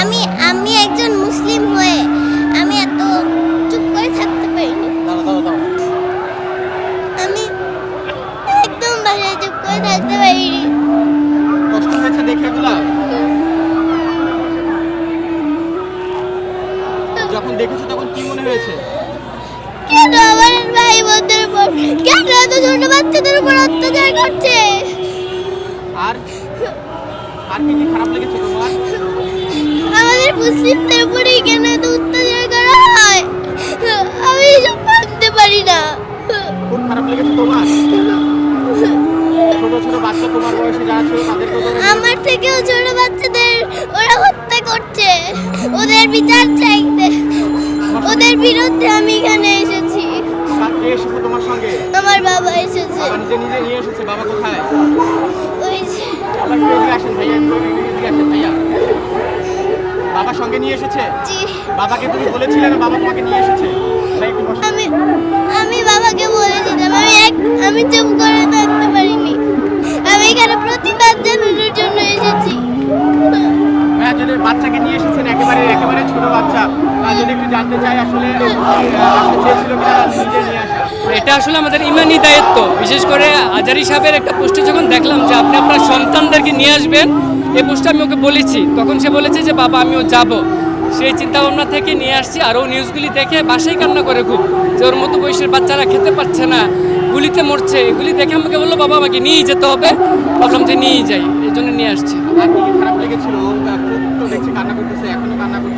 আমি আমি একজন মুসলিম হয়ে আমি এত চুপ করে থাকতে পারিনি। আমি একদম বাসায় চুপ করে থাকতে পারিনি। কষ্ট হয়েছে দেখে যখন দেখেছ তখন কি মনে হয়েছে? কেন আমার ভাই বোনদের উপর কেন এত ছোট বাচ্চাদের উপর অত্যাচার করছে? আর আর কি খারাপ লেগেছে তোমার? মুসলিমদের উপরেই কেন এত অত্যাচার করা হয়? আমি এসব মানতে পারি না। খুব খারাপ লেগেছে তোমার। ছোট ছোট বাচ্চা তোমার বয়সে যারা ছিল তাদেরকে আমার থেকেও ছোট বাচ্চাদের ওরা হত্যা করছে। ওদের বিচার চাইতে। ওদের বিরুদ্ধে আমি এখানে এসেছি। এসেছে তোমার সঙ্গে? আমার বাবা এসেছে। নিজে নিজে নিয়ে এসেছে বাবা কোথায়? ওই যে বাবা একটু এদিকে আসেন ভাইয়া বাবা সঙ্গে নিয়ে এসেছে? জি। বাবাকে তুমি বলেছিলে না বাবা তোমাকে নিয়ে এসেছে? ভাই একটু বসো। আমি আমি বাবাকে বলেছিলাম আমি এক আমি চুপ করে থাকতে পারিনি। আমি এখানে প্রতিবাদ জানানোর জন্য এসেছি। হ্যাঁ যদি বাচ্চাকে নিয়ে এসেছেন? একেবারে একেবারে ছোট বাচ্চা। তা যদি একটু জানতে চাই আসলে এটা আসলে আমাদের ইমানি দায়িত্ব। বিশেষ করে আজারি সাহেবের একটা পোস্টে যখন দেখলাম যে আপনি আপনার সন্তানদেরকে নিয়ে আসবেন এই পোস্টটা আমি ওকে বলেছি। তখন সে বলেছে যে, বাবা আমিও যাব। সেই চিন্তা ভাবনা থেকে নিয়ে আসছি আর ও নিউজগুলি দেখে বাসায় কান্না করে খুব। যে ওর মতো বয়সের বাচ্চারা খেতে পারছে না, গুলিতে মরছে। এগুলি দেখে আমাকে বলল, বাবা, আমাকে নিয়েই যেতে হবে। ভাবলাম যে নিয়েই যাই, এই জন্য নিয়ে আসছি। খারাপ লেগেছিল? কান্না করতেছে, এখনও কান্না করতেছে।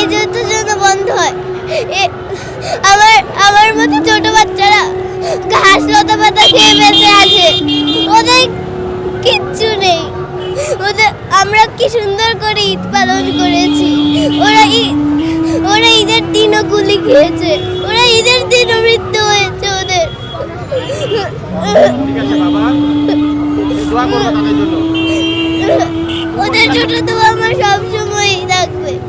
এই যুদ্ধ যেন বন্ধ হয়। আমার আমার মতো ছোট বাচ্চারা ঘাস লতা পাতা খেয়ে বেঁচে আছে। ওদের কিচ্ছু নেই। ওদের আমরা কি সুন্দর করে ঈদ পালন করেছি। ওরা ওরা ঈদের দিনও গুলি খেয়েছে। ওরা ঈদের দিনও মৃত্যু হয়েছে ওদের। জন্য। ওদের ছোট তো আমার সব